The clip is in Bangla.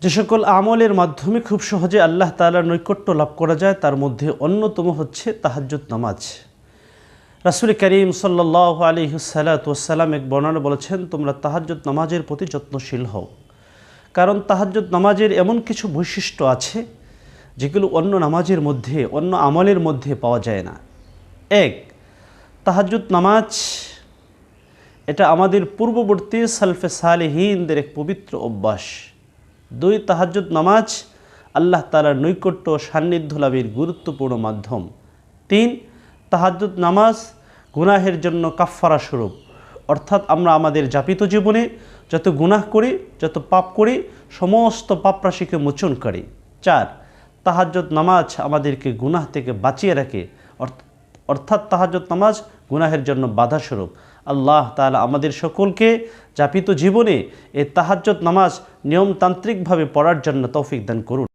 যে সকল আমলের মাধ্যমে খুব সহজে আল্লাহ তাআলার নৈকট্য লাভ করা যায়, তার মধ্যে অন্যতম হচ্ছে তাহাজ্জুদ নামাজ। রাসুল করিম সাল্লাহ আলী সালাতাম এক বর্ণনা বলেছেন, তোমরা তাহাজ্জুদ নামাজের প্রতি যত্নশীল হও। কারণ তাহাজ্জুদ নামাজের এমন কিছু বৈশিষ্ট্য আছে, যেগুলো অন্য নামাজের মধ্যে, অন্য আমলের মধ্যে পাওয়া যায় না। এক, তাহাজ্জুদ নামাজ, এটা আমাদের পূর্ববর্তী সালফে সালেহীনদের এক পবিত্র অভ্যাস। দুই তাহাজ্জুদ নামাজ, আল্লাহ তালার নৈকট্য সান্নিধ্য লাভের গুরুত্বপূর্ণ মাধ্যম। তিন, তাহাজ্জুদ নামাজ গুনাহের জন্য কাফফারা স্বরূপ। অর্থাৎ আমরা আমাদের যাপিত জীবনে যত গুনাহ করি, যত পাপ করি, সমস্ত পাপরাশিকে মোচন করি। চার, তাহাজ্জুদ নামাজ আমাদেরকে গুনাহ থেকে বাঁচিয়ে রাখে। অর্থ- অর্থাৎ তাহাজত নামাজ গুনাহের জন্য বাধাস্বরূপ। আল্লাহ তাহলে আমাদের সকলকে যাপিত জীবনে এ তাহাজ্জত নামাজ নিয়মতান্ত্রিকভাবে পড়ার জন্য তৌফিক দান করুন।